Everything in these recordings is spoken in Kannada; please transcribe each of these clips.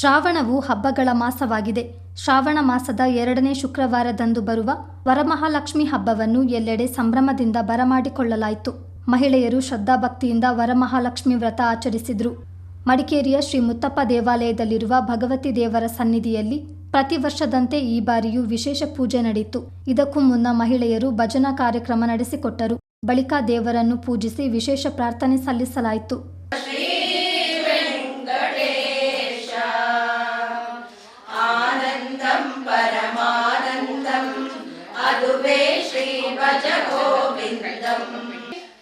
ಶ್ರಾವಣವು ಹಬ್ಬಗಳ ಮಾಸವಾಗಿದೆ. ಶ್ರಾವಣ ಮಾಸದ ಎರಡನೇ ಶುಕ್ರವಾರದಂದು ಬರುವ ವರಮಹಾಲಕ್ಷ್ಮಿ ಹಬ್ಬವನ್ನು ಎಲ್ಲೆಡೆ ಸಂಭ್ರಮದಿಂದ ಬರಮಾಡಿಕೊಳ್ಳಲಾಯಿತು. ಮಹಿಳೆಯರು ಶ್ರದ್ಧಾಭಕ್ತಿಯಿಂದ ವರಮಹಾಲಕ್ಷ್ಮಿ ವ್ರತ ಆಚರಿಸಿದ್ರು. ಮಡಿಕೇರಿಯ ಶ್ರೀ ಮುತ್ತಪ್ಪ ದೇವಾಲಯದಲ್ಲಿರುವ ಭಗವತಿ ದೇವರ ಸನ್ನಿಧಿಯಲ್ಲಿ ಪ್ರತಿ ವರ್ಷದಂತೆ ಈ ಬಾರಿಯೂ ವಿಶೇಷ ಪೂಜೆ ನಡೆಯಿತು. ಇದಕ್ಕೂ ಮುನ್ನ ಮಹಿಳೆಯರು ಭಜನಾ ಕಾರ್ಯಕ್ರಮ ನಡೆಸಿಕೊಟ್ಟರು. ಬಳಿಕ ದೇವರನ್ನು ಪೂಜಿಸಿ ವಿಶೇಷ ಪ್ರಾರ್ಥನೆ ಸಲ್ಲಿಸಲಾಯಿತು.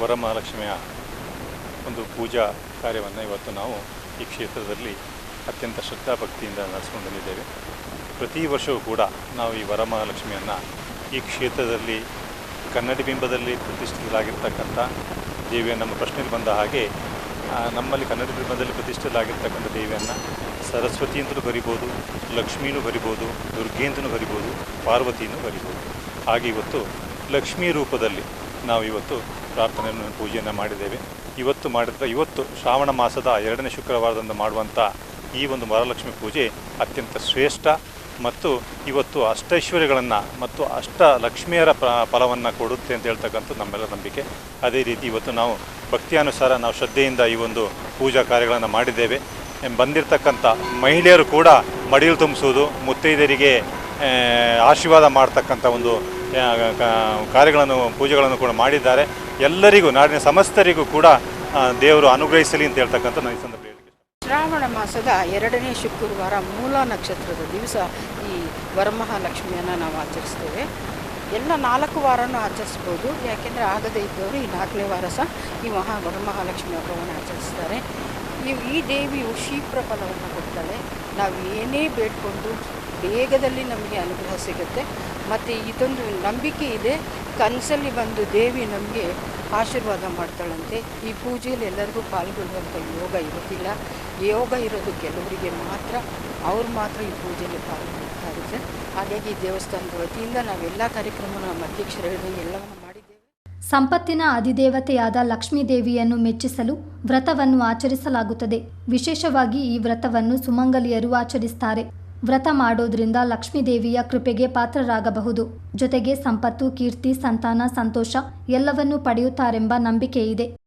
ವರಮಹಾಲಕ್ಷ್ಮಿಯ ಒಂದು ಪೂಜಾ ಕಾರ್ಯವನ್ನು ಇವತ್ತು ನಾವು ಈ ಕ್ಷೇತ್ರದಲ್ಲಿ ಅತ್ಯಂತ ಶ್ರದ್ಧಾಭಕ್ತಿಯಿಂದ ನಡೆಸ್ಕೊಂಡು ಬಂದಿದ್ದೇವೆ ಪ್ರತಿ ವರ್ಷವೂ ಕೂಡ ನಾವು ಈ ವರಮಹಾಲಕ್ಷ್ಮಿಯನ್ನು ಈ ಕ್ಷೇತ್ರದಲ್ಲಿ ಕನ್ನಡಿ ಬಿಂಬದಲ್ಲಿ ಪ್ರತಿಷ್ಠಿತಲಾಗಿರ್ತಕ್ಕಂಥ ದೇವಿಯ ನಮ್ಮ ಪ್ರಶ್ನೆಯಲ್ಲಿ ಬಂದ ಹಾಗೆ ನಮ್ಮಲ್ಲಿ ಕನ್ನಡ ಬಿಂಬದಲ್ಲಿ ಪ್ರತಿಷ್ಠಿತಲಾಗಿರ್ತಕ್ಕಂಥ ದೇವಿಯನ್ನು ಸರಸ್ವತಿ ಅಂತಲೂ ಬರಿಬೋದು, ಲಕ್ಷ್ಮೀನೂ ಬರಿಬೋದು ದುರ್ಗೆ ಅಂತಲೂ ಬರಿಬೋದು, ಪಾರ್ವತಿನೂ ಬರಿಬೋದು. ಹಾಗೆ ಇವತ್ತು ಲಕ್ಷ್ಮೀ ರೂಪದಲ್ಲಿ ನಾವು ಇವತ್ತು ಪ್ರಾರ್ಥನೆಯನ್ನು ಪೂಜೆಯನ್ನು ಮಾಡಿದ್ದೇವೆ. ಇವತ್ತು ಮಾಡಿದ, ಇವತ್ತು ಶ್ರಾವಣ ಮಾಸದ ಎರಡನೇ ಶುಕ್ರವಾರದಂದು ಮಾಡುವಂಥ ಈ ಒಂದು ವರಲಕ್ಷ್ಮಿ ಪೂಜೆ ಅತ್ಯಂತ ಶ್ರೇಷ್ಠ ಮತ್ತು ಇವತ್ತು ಅಷ್ಟೈಶ್ವರ್ಯಗಳನ್ನು ಮತ್ತು ಅಷ್ಟ ಲಕ್ಷ್ಮಿಯರ ಪ ಫಲವನ್ನು ಕೊಡುತ್ತೆ ಅಂತ ಹೇಳ್ತಕ್ಕಂಥದ್ದು ನಮ್ಮೆಲ್ಲ ನಂಬಿಕೆ. ಅದೇ ರೀತಿ ಇವತ್ತು ನಾವು ಭಕ್ತಿಯಾನುಸಾರ ನಾವು ಶ್ರದ್ಧೆಯಿಂದ ಈ ಒಂದು ಪೂಜಾ ಕಾರ್ಯಗಳನ್ನು ಮಾಡಿದ್ದೇವೆ. ಬಂದಿರತಕ್ಕಂಥ ಮಹಿಳೆಯರು ಕೂಡ ಮಡಿಲು ತುಂಬಿಸೋದು ಮುತ್ತೈದೆಯರಿಗೆ ಆಶೀರ್ವಾದ ಮಾಡ್ತಕ್ಕಂಥ ಒಂದು ಕಾರ್ಯಗಳನ್ನು, ಪೂಜೆಗಳನ್ನು ಕೂಡ ಮಾಡಿದ್ದಾರೆ. ಎಲ್ಲರಿಗೂ, ನಾಡಿನ ಸಮಸ್ತರಿಗೂ ಕೂಡ ದೇವರು ಅನುಗ್ರಹಿಸಲಿ ಅಂತ ಹೇಳ್ತಕ್ಕಂಥ ನನ್ನ ಈ ಸಂದರ್ಭ ಶ್ರಾವಣ ಮಾಸದ ಎರಡನೇ ಶುಕ್ರವಾರ ಮೂಲ ನಕ್ಷತ್ರದ ದಿವಸ ಈ ವರಮಹಾಲಕ್ಷ್ಮಿಯನ್ನು ನಾವು ಆಚರಿಸ್ತೇವೆ. ಎಲ್ಲ ನಾಲ್ಕು ವಾರನೂ ಆಚರಿಸ್ಬೋದು. ಯಾಕೆಂದರೆ ಆಗದೇ ಇದ್ದವರು ಈ ನಾಲ್ಕನೇ ವಾರ ಸಹ ಈ ಮಹಾ ವರಮಹಾಲಕ್ಷ್ಮಿ ಹಬ್ಬವನ್ನು ಆಚರಿಸ್ತಾರೆ. ಈ ಈ ದೇವಿಯು ಶೀಘ್ರ ಫಲವನ್ನು ಕೊಡ್ತಾಳೆ ನಾವು ಏನೇ ಬೇಡ್ಕೊಂಡು ಬೇಗದಲ್ಲಿ ನಮಗೆ ಅನುಗ್ರಹ ಸಿಗುತ್ತೆ. ಮತ್ತು ಇದೊಂದು ನಂಬಿಕೆ ಇದೆ. ಕನಸಲ್ಲಿ ಬಂದು ದೇವಿ ನಮಗೆ ಆಶೀರ್ವಾದ ಮಾಡ್ತಾಳಂತೆ. ಈ ಪೂಜೆಯಲ್ಲಿ ಎಲ್ಲರಿಗೂ ಪಾಲ್ಗೊಳ್ಳುವಂಥ ಯೋಗ ಇರೋದಿಲ್ಲ. ಯೋಗ ಇರೋದು ಕೆಲವರಿಗೆ ಮಾತ್ರ. ಅವ್ರು ಮಾತ್ರ ಈ ಪೂಜೆಯಲ್ಲಿ ಪಾಲ್ಗೊಳ್ತಾ ಇರುತ್ತೆ ಹಾಗಾಗಿ ಈ ದೇವಸ್ಥಾನದ ವತಿಯಿಂದ ನಾವೆಲ್ಲ ಕಾರ್ಯಕ್ರಮ ನಮ್ಮ ಅಧ್ಯಕ್ಷರು ಹೇಳಿದಂಗೆ ಎಲ್ಲವನ್ನು ಸಂಪತ್ತಿನ ಅಧಿದೇವತೆಯಾದ ಲಕ್ಷ್ಮೀದೇವಿಯನ್ನು ಮೆಚ್ಚಿಸಲು ವ್ರತವನ್ನು ಆಚರಿಸಲಾಗುತ್ತದೆ. ವಿಶೇಷವಾಗಿ ಈ ವ್ರತವನ್ನು ಸುಮಂಗಲಿಯರು ಆಚರಿಸ್ತಾರೆ. ವ್ರತ ಮಾಡೋದ್ರಿಂದ ಲಕ್ಷ್ಮೀದೇವಿಯ ಕೃಪೆಗೆ ಪಾತ್ರರಾಗಬಹುದು. ಜೊತೆಗೆ ಸಂಪತ್ತು, ಕೀರ್ತಿ, ಸಂತಾನ, ಸಂತೋಷ ಎಲ್ಲವನ್ನೂ ಪಡೆಯುತ್ತಾರೆಂಬ ನಂಬಿಕೆ ಇದೆ